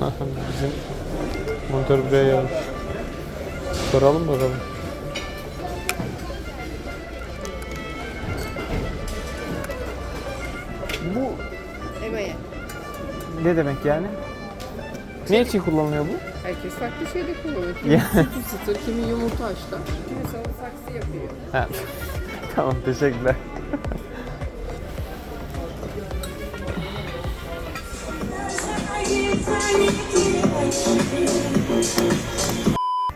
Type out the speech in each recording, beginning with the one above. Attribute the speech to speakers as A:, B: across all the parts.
A: Bizim monitör buraya gelmiş. Soralım bakalım. Bu
B: Emeğe.
A: ne demek yani? Ne için kullanılıyor bu?
B: Herkes farklı şeyde kullanıyor. Kimi
A: Ya.
B: süt ısıtır, kimi yumurta haşlar, kimi salı saksı yapıyor.
A: Ha. tamam teşekkürler.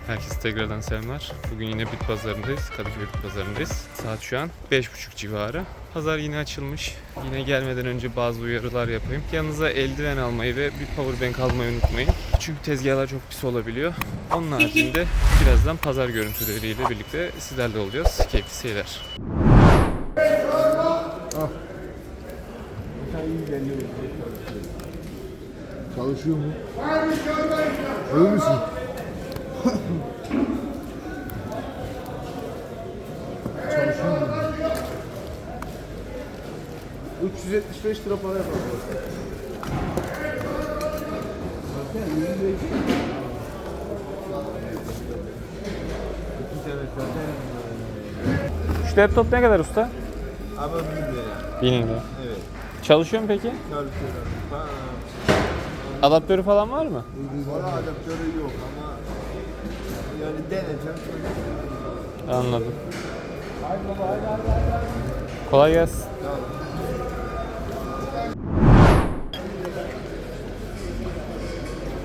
A: Herkese tekrardan selamlar. Bugün yine bit pazarındayız. Kadıköy bit pazarındayız. Saat şu an 5.30 civarı. Pazar yine açılmış. Yine gelmeden önce bazı uyarılar yapayım. Yanınıza eldiven almayı ve bir power bank almayı unutmayın. Çünkü tezgahlar çok pis olabiliyor. Onun haricinde birazdan pazar görüntüleriyle birlikte sizlerle olacağız. Keyifli seyirler.
C: Çalışıyor mu? Öyle misin? Çalışıyor mu? 375 lira para yapar. Zaten 100 lira. İki tane zaten.
A: Şu laptop ne kadar usta?
C: Ama 1000 lira.
A: 1000 lira.
C: Evet.
A: Çalışıyor mu peki?
C: Çalışıyor.
A: Adaptörü falan var mı?
C: Para adaptörü yok ama yani deneyeceğim.
A: Anladım. Kolay gelsin.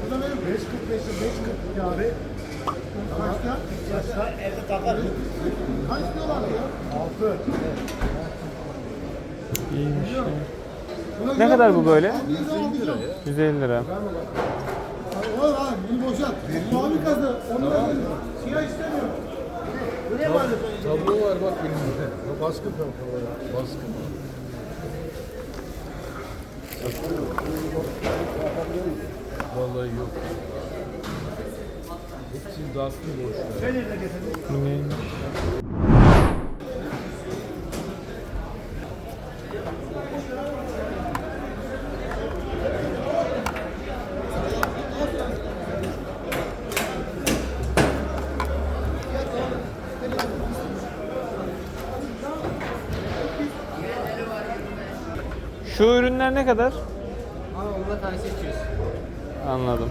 C: Bu da benim 5.45'e 5.42 abi. Kaçta? Kaçta? Evde takar. Kaç diyorlar ya? 6.
A: İyiymiş ya. Ne kadar bu böyle?
C: 150 lira ya.
A: 150 lira.
C: Oğlum abi bunu boşalt. Mavi kazı. Onu da siyah istemiyorum.
D: Tablo var bak elimde. Baskı tablo var. Baskı. Vallahi yok. Hepsinin dağıtını boş. ya.
A: Bu neymiş? Ürünler ne kadar?
B: Ama onda tanesi 200.
A: Anladım.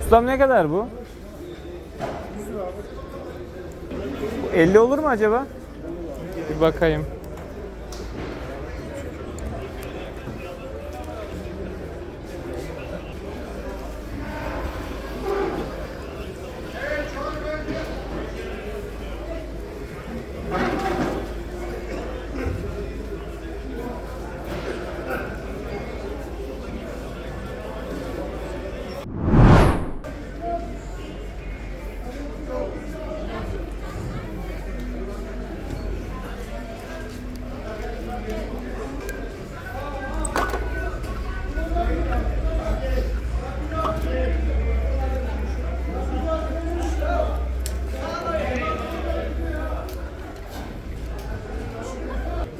A: Ustam ne kadar? Bu 50 olur mu acaba? Bir bakayım.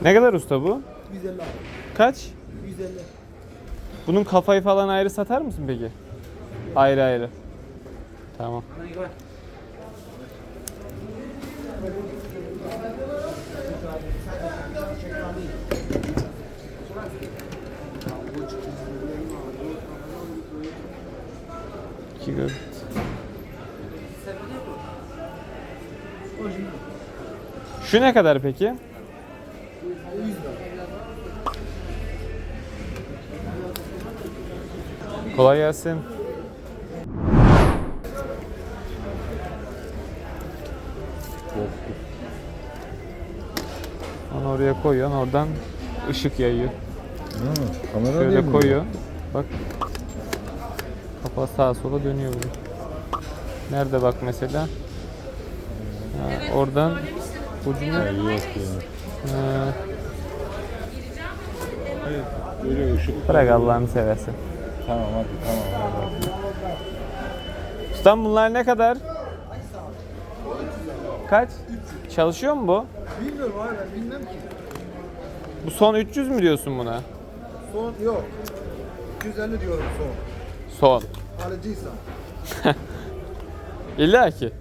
A: Ne kadar usta bu?
C: 150 abi.
A: Kaç?
C: 150.
A: Bunun kafayı falan ayrı satar mısın peki? Ayrı ayrı. Tamam. İki gör. Şu ne kadar peki? Kolay gelsin. Onu oraya koyuyorsun, oradan ışık yayıyor.
D: kamera
A: Şöyle koyuyor. Bak. Kafa sağa sola dönüyor bunu. Nerede bak mesela? Ha, oradan ucunu
D: Yok ya.
A: Ha,
D: Böyle ışık.
A: Bırak Allah'ını seversen.
D: Tamam hadi tamam. hadi.
A: Ustam bunlar ne kadar? Kaç? Çalışıyor mu bu?
E: Bilmiyorum abi ben bilmem ki.
A: Bu son 300 mü diyorsun buna?
E: Son yok. 250 diyorum son.
A: Son.
E: Alıcıysan.
A: İlla ki.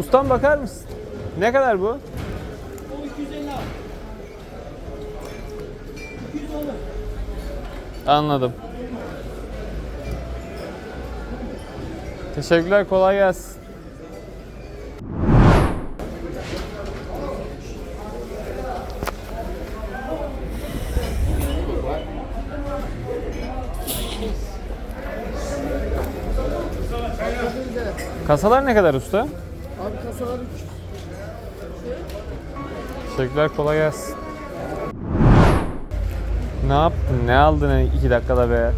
A: Ustam bakar mısın? Ne kadar bu? O 250 Anladım. Teşekkürler, kolay gelsin. Kasalar ne kadar usta?
E: Abi kasalar 3.
A: Teşekkürler kolay gelsin. Ne yaptın? Ne aldın iki dakikada be?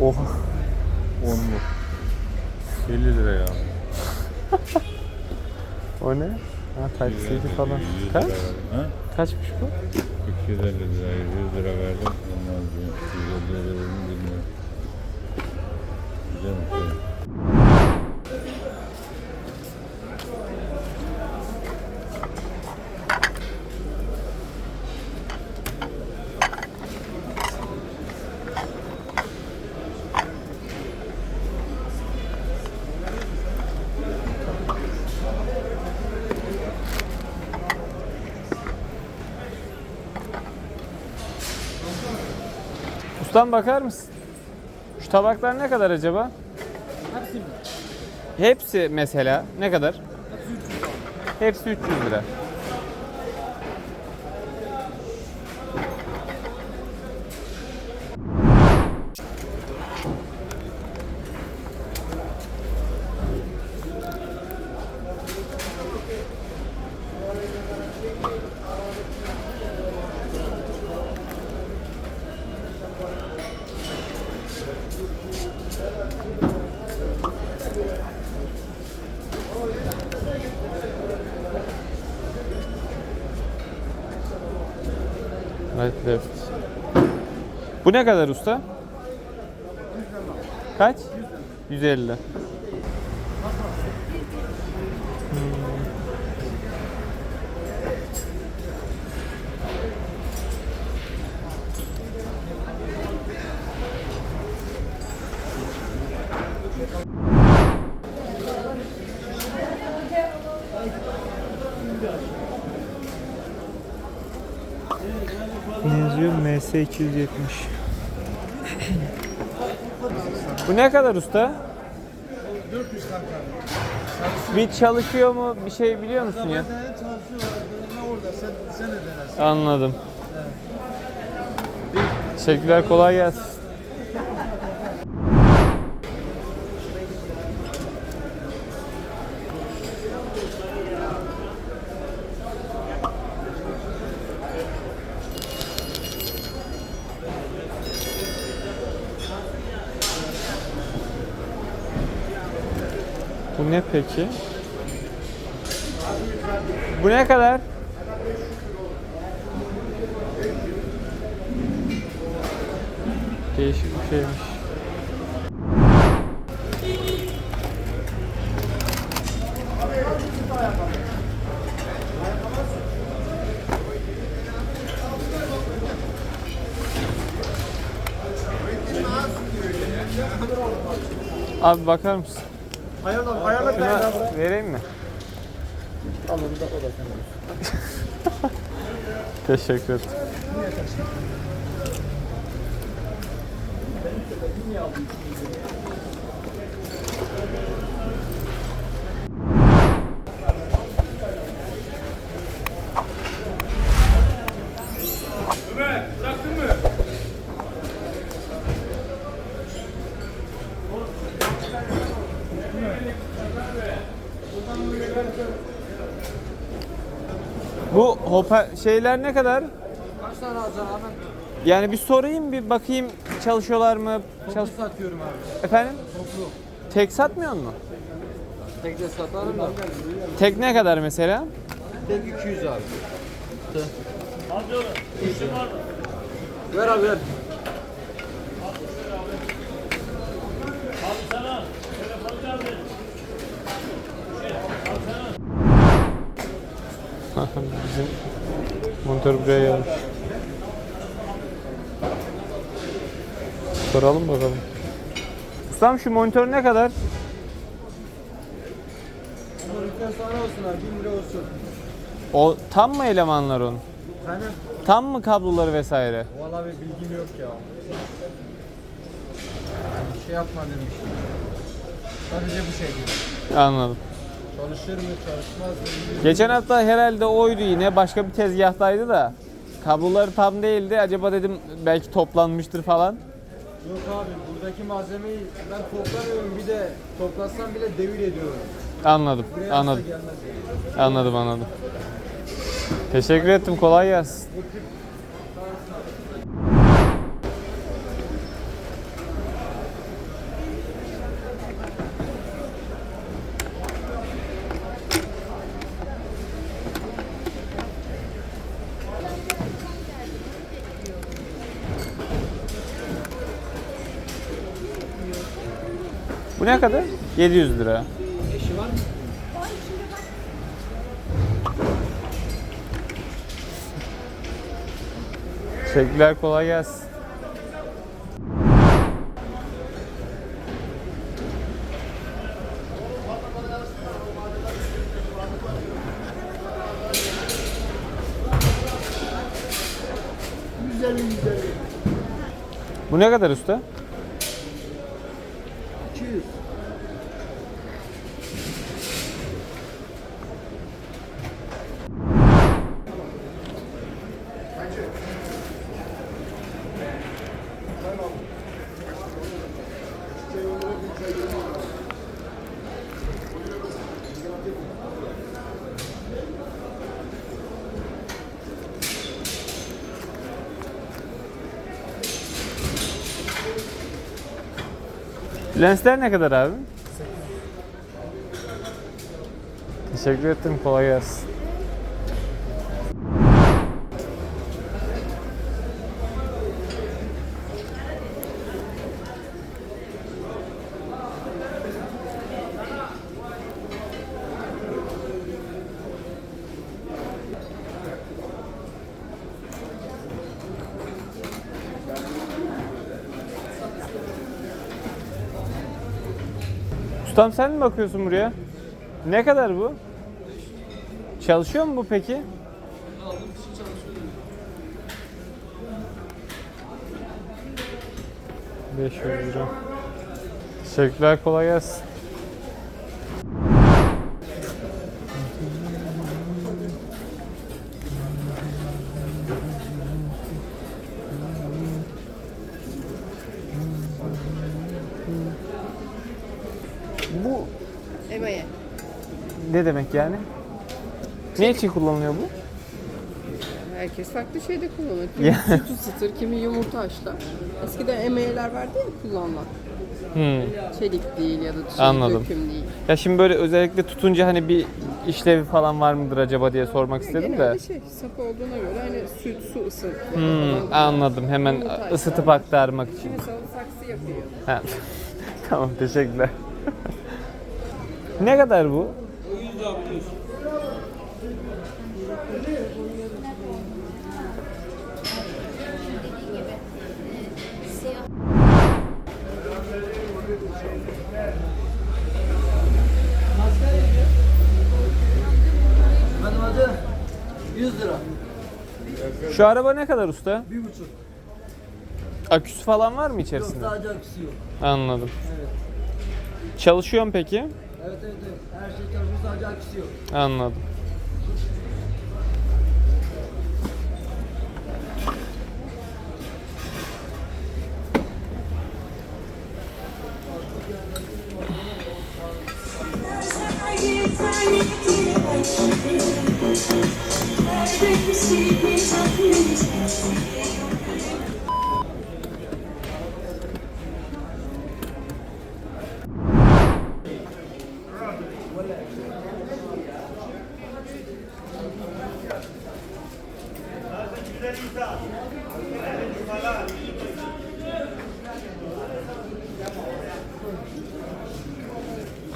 A: Oh.
D: 10 mu? 50 lira ya.
A: O ne? Ha taksiydi falan.
D: 100
A: Kaç?
D: Ha?
A: Kaçmış bu?
D: 250 lira, 100 lira verdim. Ondan sonra 150 lira verdim bilmiyorum. Güzelmiş. yani.
A: Ustam bakar mısın? Şu tabaklar ne kadar acaba? Hepsi mi? Hepsi mesela ne kadar? Hepsi 300 lira. Ne kadar usta? Kaç? 150. Hmm. Ne yazıyor? MS 270. Bu ne kadar usta?
E: 400 kanka.
A: Bir çalışıyor mu? Bir şey biliyor musun ya?
E: Orada sen, sen.
A: Anladım. Teşekkürler, kolay gelsin. Bu ne peki? Bu ne kadar? Değişik bir şeymiş. Abi bakar mısın?
E: Ayarla, ayarla ben
A: Şuna
E: daha
A: vereyim mi?
E: Al onu da o da senin.
A: Teşekkür ederim. Bu hopa şeyler ne kadar?
C: Kaç tane alacaksın abi?
A: Yani bir sorayım bir bakayım çalışıyorlar mı? Çalış
C: Toplu satıyorum abi.
A: Efendim?
C: Toplu.
A: Tek satmıyor mu?
C: Tek de satarım da.
A: Tek ne kadar mesela?
C: Tek 200 abi. Ver abi ver.
A: Bizim monitör buraya gelmiş. Soralım bakalım. Ustam şu monitör ne kadar?
C: Monitör sana olsun abi 1000 lira olsun.
A: O tam mı elemanlar onun?
C: Efendim?
A: Tam mı kabloları vesaire?
C: Valla bir bilgim yok ya. Şey yapma demiş. Sadece bu şekilde.
A: Anladım.
C: Çalışır mı çalışmaz mı?
A: Geçen hafta herhalde oydu yine başka bir tezgahtaydı da kabloları tam değildi. Acaba dedim belki toplanmıştır falan.
C: Yok abi buradaki malzemeyi ben toplamıyorum bir de toplasam bile devir ediyorum.
A: Anladım.
C: Buraya
A: Anladım.
C: asla gelmez yani.
A: Anladım anladım. Teşekkür ettim. Kolay gelsin. Bu ne kadar? 700 lira.
C: Eşi var mı?
A: Teşekkürler, kolay gelsin. Bu ne kadar usta? Lensler ne kadar abi? Teşekkür ettim, kolay gelsin. Ustam sen mi bakıyorsun buraya? Ne kadar bu? Çalışıyor mu bu peki? Beş yüz lira. Teşekkürler kolay gelsin. Yani? Ne için kullanılıyor bu?
B: Herkes farklı şeyde kullanır.
A: Ya.
B: Kimi süt ısıtır, kimi yumurta haşlar. Eskiden emeğeler vardı ya kullanılan.
A: Hmm.
B: Çelik değil ya da çelik
A: Anladım.
B: döküm değil.
A: Ya şimdi böyle özellikle tutunca hani bir işlevi falan var mıdır acaba diye sormak istedim de.
B: Genelde şey, sap olduğuna göre hani süt, su ısıtma.
A: Hmm, anladım. Hemen ısıtıp aktarmak için.
B: Salı saksı yapıyor.
A: Ha. tamam teşekkürler. ne kadar bu?
C: Benim adı 100 lira.
A: Şu araba ne kadar usta?
C: Bir buçuk.
A: Aküsü falan var mı
C: Yok
A: içerisinde?
C: sadece aküsü yok.
A: Anladım.
C: Evet.
A: Çalışıyor mu peki?
C: Evet evet evet. Her şey çalışıyor sadece aküsü yok.
A: Anladım.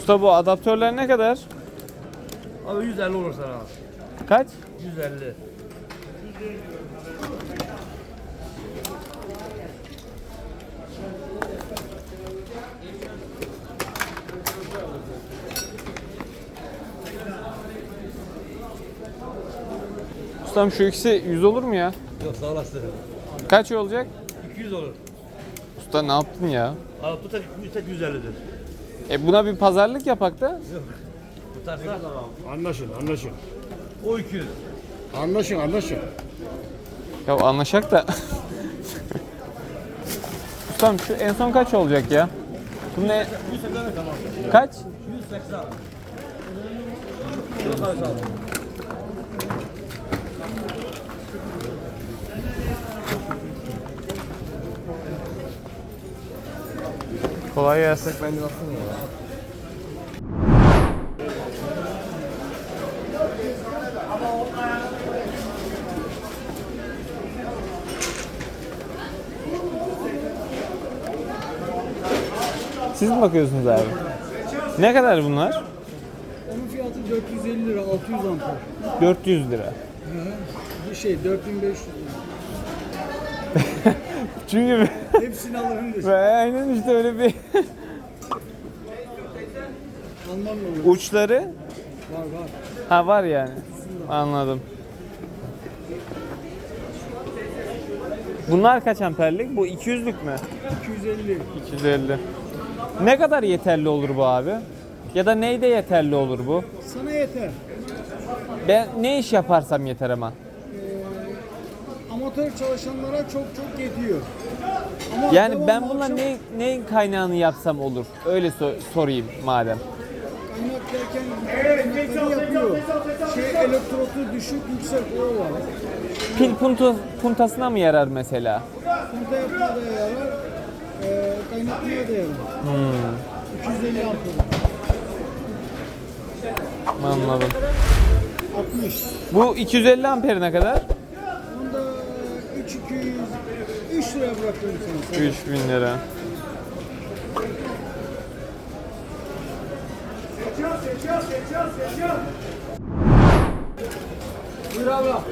A: Usta bu adaptörler ne kadar?
C: Abi 150 olur sana.
A: Kaç?
C: 150.
A: Ustam şu ikisi 100 olur mu ya?
C: Yok sağ olasın.
A: Kaç olacak?
C: 200 olur.
A: Usta ne yaptın ya?
C: Abi bu tek, bu tek 150'dir.
A: E buna bir pazarlık yapak da.
C: Tutarsa
E: Anlaşın, anlaşın.
C: o 200.
E: Anlaşın, anlaşın.
A: Ya anlaşak da. Ustam şu en son kaç olacak ya? Bu ne?
C: 180 tamam.
A: Kaç?
C: 180. Yok abi sağ ol.
A: Kolay gelsin. Siz mi bakıyorsunuz abi? Ne kadar bunlar?
F: Onun fiyatı 450 lira, 600 amper.
A: 400 lira.
F: Bir şey 4500 lira.
A: Çünkü
F: Hepsini alırım desin.
A: aynen işte öyle bir
F: mı
A: uçları
F: Var var.
A: ha var yani. Anladım. Bunlar kaç amperlik? Bu 200'lük mü?
F: 250.
A: 250. Ne kadar yeterli olur bu abi? Ya da neyde yeterli olur bu?
F: Sana yeter.
A: Ben ne iş yaparsam yeter ama.
F: Amatör çalışanlara çok çok yetiyor. Ama
A: Yani ben
F: akşam
A: ne neyin kaynağını yapsam olur? Öyle so- sorayım madem.
F: Kaynak derken kaynakları yapıyor. Şey elektrotu düşük yüksek o var.
A: Pil puntu, puntasına mı yarar mesela?
F: Punta yapmaya da yarar. E, kaynatmaya da yarar.
A: Hmm.
F: 250 amper.
A: Anladım.
F: 60.
A: Bu 250 amper ne kadar?
F: Liraya bırakıyorum sana.
A: 3000 lira.
C: Buyur abla.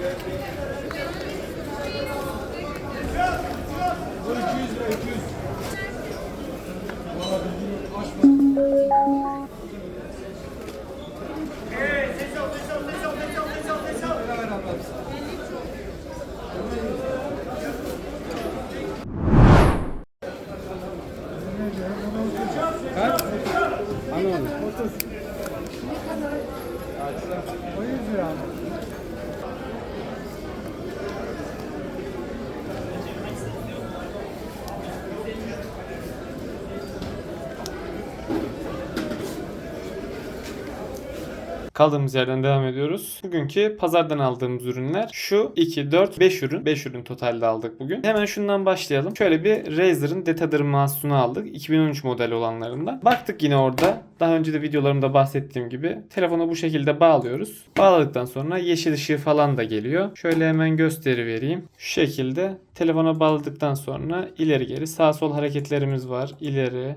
A: Kaldığımız yerden devam ediyoruz. Bugünkü pazardan aldığımız ürünler şu 2, 4, 5 ürün. 5 ürün totalde aldık bugün. Hemen şundan başlayalım. Şöyle bir Razer'ın Detadır Mouse'unu aldık. 2013 model olanlarından. Baktık yine orada. Daha önce de videolarımda bahsettiğim gibi telefonu bu şekilde bağlıyoruz. Bağladıktan sonra yeşil ışığı falan da geliyor. Şöyle hemen gösteri vereyim. Şu şekilde telefona bağladıktan sonra ileri geri sağ sol hareketlerimiz var. İleri,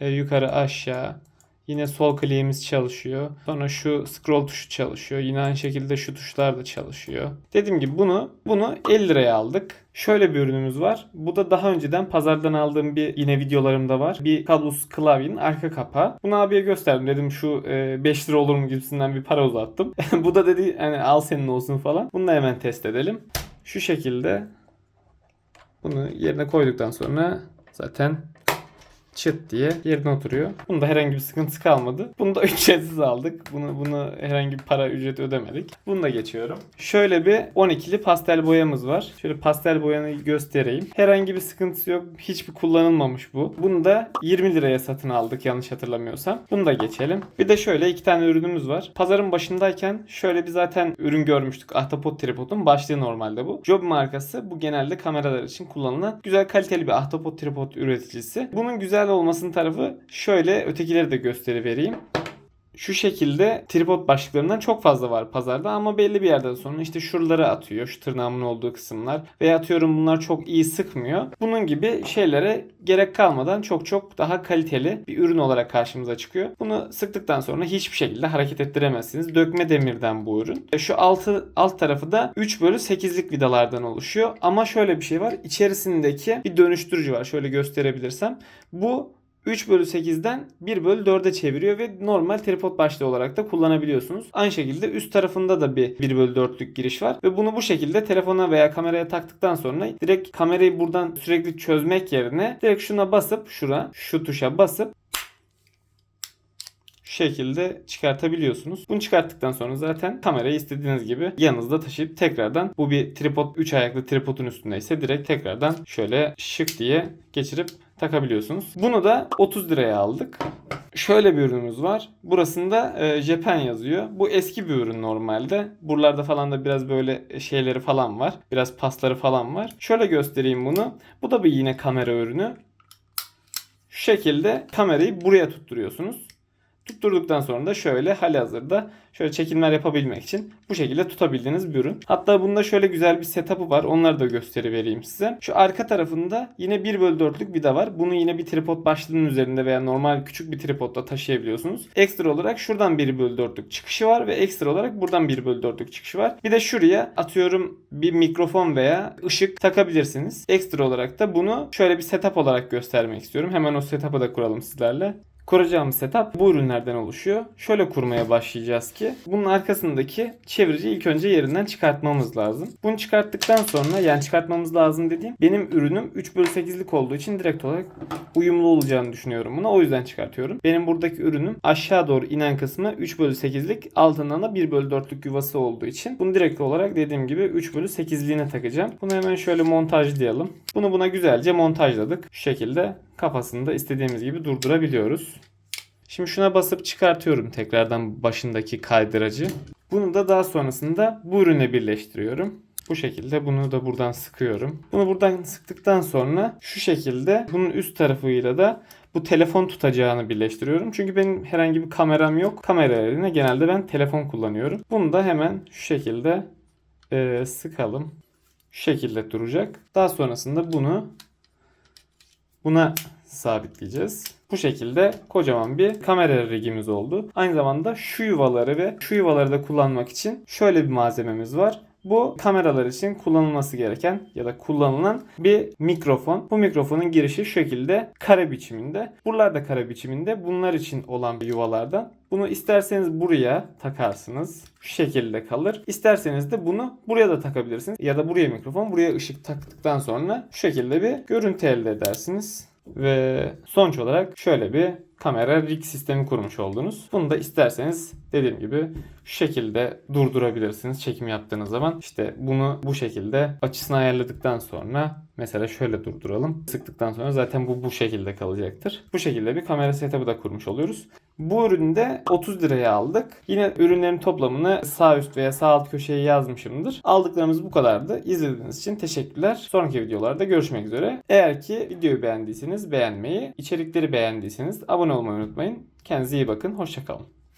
A: e, yukarı aşağı, Yine sol kliğimiz çalışıyor. Sonra şu scroll tuşu çalışıyor. Yine aynı şekilde şu tuşlar da çalışıyor. Dediğim gibi bunu bunu 50 liraya aldık. Şöyle bir ürünümüz var. Bu da daha önceden pazardan aldığım bir yine videolarımda var. Bir kablosuz klavyenin arka kapağı. Bunu abiye gösterdim. Dedim şu e, 5 lira olur mu gibisinden bir para uzattım. Bu da dedi hani al senin olsun falan. Bunu da hemen test edelim. Şu şekilde Bunu yerine koyduktan sonra zaten çıt diye yerine oturuyor. Bunda herhangi bir sıkıntısı kalmadı. Bunu da ücretsiz aldık. Bunu bunu herhangi bir para ücreti ödemedik. Bunu da geçiyorum. Şöyle bir 12'li pastel boyamız var. Şöyle pastel boyanı göstereyim. Herhangi bir sıkıntısı yok. Hiçbir kullanılmamış bu. Bunu da 20 liraya satın aldık yanlış hatırlamıyorsam. Bunu da geçelim. Bir de şöyle iki tane ürünümüz var. Pazarın başındayken şöyle bir zaten ürün görmüştük. Ahtapot tripodun başlığı normalde bu. Job markası bu genelde kameralar için kullanılan güzel kaliteli bir ahtapot tripod üreticisi. Bunun güzel olmasının tarafı şöyle ötekileri de gösterivereyim. Şu şekilde tripod başlıklarından çok fazla var pazarda ama belli bir yerden sonra işte şuraları atıyor. Şu tırnağımın olduğu kısımlar. Veya atıyorum bunlar çok iyi sıkmıyor. Bunun gibi şeylere gerek kalmadan çok çok daha kaliteli bir ürün olarak karşımıza çıkıyor. Bunu sıktıktan sonra hiçbir şekilde hareket ettiremezsiniz. Dökme demirden bu ürün. E, Şu altı alt tarafı da 3 bölü 8'lik vidalardan oluşuyor. Ama şöyle bir şey var. İçerisindeki bir dönüştürücü var. Şöyle gösterebilirsem. Bu 3 bölü 8'den 1 bölü 4'e çeviriyor ve normal tripod başlığı olarak da kullanabiliyorsunuz. Aynı şekilde üst tarafında da bir 1 bölü 4'lük giriş var ve bunu bu şekilde telefona veya kameraya taktıktan sonra direkt kamerayı buradan sürekli çözmek yerine direkt şuna basıp şura şu tuşa basıp şekilde çıkartabiliyorsunuz. Bunu çıkarttıktan sonra zaten kamerayı istediğiniz gibi yanınızda taşıyıp tekrardan bu bir tripod 3 ayaklı tripodun üstündeyse direkt tekrardan şöyle şık diye geçirip takabiliyorsunuz. Bunu da 30 liraya aldık. Şöyle bir ürünümüz var. Burasında e, Japan yazıyor. Bu eski bir ürün normalde. Buralarda falan da biraz böyle şeyleri falan var. Biraz pasları falan var. Şöyle göstereyim bunu. Bu da bir yine kamera ürünü. Şu şekilde kamerayı buraya tutturuyorsunuz. Tutturduktan sonra da şöyle halihazırda şöyle çekimler yapabilmek için bu şekilde tutabildiğiniz bir ürün. Hatta bunda şöyle güzel bir setup'ı var. Onları da gösterivereyim size. Şu arka tarafında yine 1 bölü 4'lük vida var. Bunu yine bir tripod başlığının üzerinde veya normal küçük bir tripodla taşıyabiliyorsunuz. Ekstra olarak şuradan 1 bölü 4'lük çıkışı var ve ekstra olarak buradan 1 bölü 4'lük çıkışı var. Bir de şuraya atıyorum bir mikrofon veya ışık takabilirsiniz. Ekstra olarak da bunu şöyle bir setup olarak göstermek istiyorum. Hemen o setup'ı da kuralım sizlerle. Kuracağımız setup bu ürünlerden oluşuyor. Şöyle kurmaya başlayacağız ki bunun arkasındaki çevirici ilk önce yerinden çıkartmamız lazım. Bunu çıkarttıktan sonra yani çıkartmamız lazım dediğim benim ürünüm 3 bölü 8'lik olduğu için direkt olarak uyumlu olacağını düşünüyorum buna. O yüzden çıkartıyorum. Benim buradaki ürünüm aşağı doğru inen kısmı 3 bölü 8'lik altından da 1 bölü 4'lük yuvası olduğu için bunu direkt olarak dediğim gibi 3 bölü 8'liğine takacağım. Bunu hemen şöyle montajlayalım. Bunu buna güzelce montajladık. Şu şekilde kafasını da istediğimiz gibi durdurabiliyoruz. Şimdi şuna basıp çıkartıyorum tekrardan başındaki kaydıracı. Bunu da daha sonrasında bu ürüne birleştiriyorum. Bu şekilde bunu da buradan sıkıyorum. Bunu buradan sıktıktan sonra şu şekilde bunun üst tarafıyla da bu telefon tutacağını birleştiriyorum. Çünkü benim herhangi bir kameram yok. Kamera yerine genelde ben telefon kullanıyorum. Bunu da hemen şu şekilde eee, sıkalım. Şu şekilde duracak. Daha sonrasında bunu buna sabitleyeceğiz. Bu şekilde kocaman bir kamera rigimiz oldu. Aynı zamanda şu yuvaları ve şu yuvaları da kullanmak için şöyle bir malzememiz var. Bu kameralar için kullanılması gereken ya da kullanılan bir mikrofon. Bu mikrofonun girişi şu şekilde kare biçiminde. Buralar da kare biçiminde. Bunlar için olan yuvalardan. Bunu isterseniz buraya takarsınız. Şu şekilde kalır. İsterseniz de bunu buraya da takabilirsiniz. Ya da buraya mikrofon, buraya ışık taktıktan sonra şu şekilde bir görüntü elde edersiniz. Ve sonuç olarak şöyle bir kamera rig sistemi kurmuş oldunuz. Bunu da isterseniz dediğim gibi şu şekilde durdurabilirsiniz çekim yaptığınız zaman. İşte bunu bu şekilde açısını ayarladıktan sonra mesela şöyle durduralım. Sıktıktan sonra zaten bu bu şekilde kalacaktır. Bu şekilde bir kamera setup'ı da kurmuş oluyoruz. Bu ürünü de 30 liraya aldık. Yine ürünlerin toplamını sağ üst veya sağ alt köşeye yazmışımdır. Aldıklarımız bu kadardı. İzlediğiniz için teşekkürler. Sonraki videolarda görüşmek üzere. Eğer ki videoyu beğendiyseniz beğenmeyi, içerikleri beğendiyseniz abone olmayı unutmayın. Kendinize iyi bakın. Hoşçakalın.